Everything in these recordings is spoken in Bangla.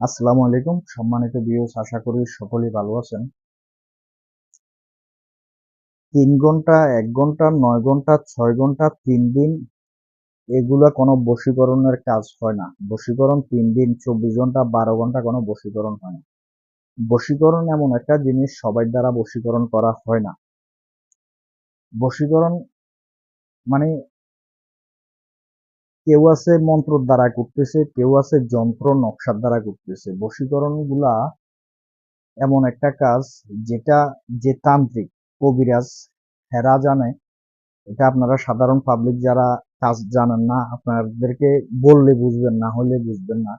আসসালামু আলাইকুম। সম্মানিত ভিউয়ার্স আশা করি সকলেই ভালো আছেন। তিন ঘণ্টা, এক ঘণ্টা, নয় ঘণ্টা, ছয় ঘণ্টা, তিন দিন, এগুলা কোনো বশীকরণের কাজ হয় না। বশীকরণ তিন দিন, চব্বিশ ঘণ্টা, বারো ঘণ্টা কোনো বশীকরণ হয় না। বশীকরণ এমন একটা জিনিস সবাই দ্বারা বশীকরণ করা হয় না। বশীকরণ মানে কেউ আছে মন্ত্র দ্বারা করতেছে, কেউ আছে যন্ত্র, নকশার দ্বারা করতেছে। বশীকরণগুলা এমন একটা কাজ যেটা যে তান্ত্রিক কবিরাজ হেরা জানে, এটা আপনারা সাধারণ পাবলিক যারা কাজ জানেন না, আপনাদেরকে বললে বুঝবেন, না হলে বুঝবেন না।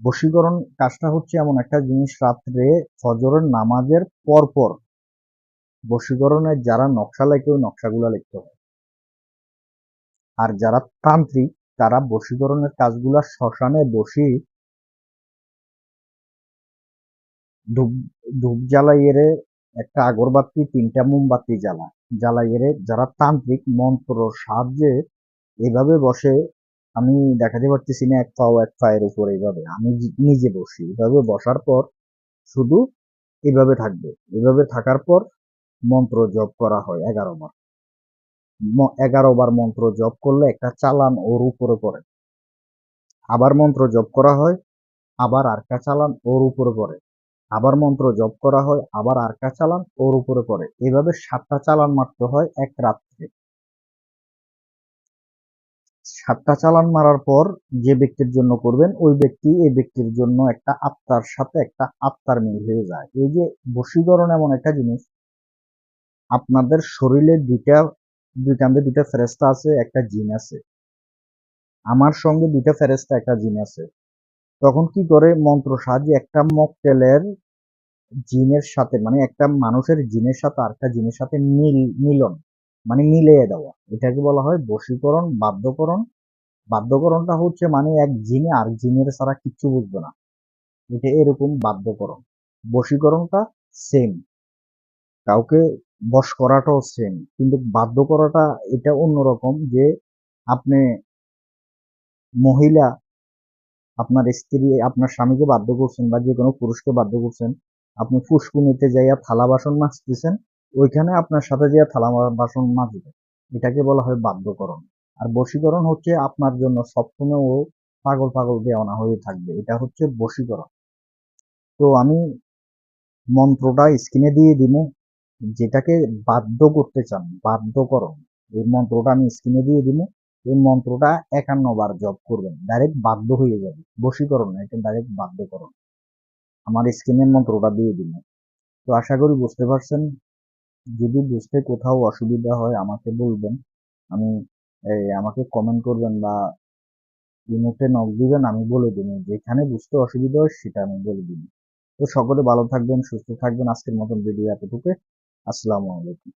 বশীকরণ কাজটা হচ্ছে এমন একটা জিনিস, রাত্রে ফজরের নামাজের পর পর বশীকরণের যারা নকশা লেখে, ওই নকশাগুলা লিখতে হয়। আর যারা তান্ত্রিক, তারা বশীকরণের কাজগুলা শ্মশানে বসি ধূপ ধূপ জ্বালাইয়েরে একটা আগরবাতি, তিনটা মোমবাতি জ্বালা জ্বালাইয়েরে যারা তান্ত্রিক, মন্ত্র, সাহায্যে এভাবে বসে, আমি দেখাতে পারতেছি না এক পাও, এক পায়ের উপর এইভাবে। আমি নিজে বসি। এভাবে বসার পর শুধু এভাবে থাকবে। এভাবে থাকার পর মন্ত্র জপ করা হয় এগারো বার। এগারো বার মন্ত্র জপ করলে একটা চালান ওর উপরে পড়ে। আবার মন্ত্র জপ করা হয়, আবার আরকা চালান ওর উপরে পড়ে। আবার মন্ত্র জপ করা হয়, আবার আরকা চালান ওর উপরে পড়ে। এভাবে সাতটা চালান মারতে হয় এক রাত্রে। সাতটা চালান মারার পর যে ব্যক্তির জন্য করবেন, ওই ব্যক্তি এই ব্যক্তির জন্য একটা আত্মার সাথে একটা আত্মার মিল হয়ে যায়। এই যে বশীকরণ এমন একটা জিনিস, আপনাদের শরীরে দুইটা দুই কান্দে দুইটা ফেরেস্তা আছে, একটা জিন আছে। আমার সঙ্গে দুইটা ফেরেস্তা একটা জিন আছে। তখন কি করে মন্ত্র সাহায্যে একটা মকটেলের জিনের সাথে মানে একটা মানুষের জিনের সাথে আরেকটা জিনের সাথে মিল, মিলন মানে মিলিয়ে দেওয়া। এটাকে বলা হয় বশীকরণ, বাধ্যকরণ। বাধ্যকরণটা হচ্ছে মানে এক জিনে আর জিনের ছাড়া কিচ্ছু বুঝবে না। এটা এরকম বাধ্যকরণ। বশীকরণটা সেম কাউকে বশ করাটাও সেম কিন্তু বাধ্য করাটা এটা অন্যরকম যে আপনি মহিলা, আপনার স্ত্রী, আপনার স্বামীকে বাধ্য করছেন বা যে কোনো পুরুষকে বাধ্য করছেন, আপনি ফুসকুনিতে যাইয়া থালা বাসন মাজতেছেন, ওইখানে আপনার সাথে যাইয়া থালা বাসন মাজবে এটাকে বলা হয় বাধ্যকরণ। আর বশীকরণ হচ্ছে আপনার জন্য সবসময় ও পাগল পাগল দেওয়ানা হয়ে থাকবে। এটা হচ্ছে বশীকরণ। তো আমি মন্ত্রটা স্ক্রিনে দিয়ে দিব যেটাকে বাধ্য করতে চান বাধ্যকরণ এই মন্ত্রটা আমি স্ক্রিনে দিয়ে দিব। এই মন্ত্রটা একান্ন বার জপ করবেন ডাইরেক্ট বাধ্য হয়ে যাবে। বশীকরণ এটা ডাইরেক্ট বাধ্যকরণ আমার স্ক্রিনের মন্ত্রটা দিয়ে দিন তো আশা করি বুঝতে পারছেন। যদি বুঝতে কোথাও অসুবিধা হয়, আমাকে বলবেন। আমি আমাকে কমেন্ট করবেন বা ইমোটে নক দিবেন, আমি বলে দিন যেখানে বুঝতে অসুবিধা হয়, সেটা আমি বলে দিন তো সকলে ভালো থাকবেন, সুস্থ থাকবেন। আজকের মতন ভিডিও এতটুকু আসসালামু আলাইকুম।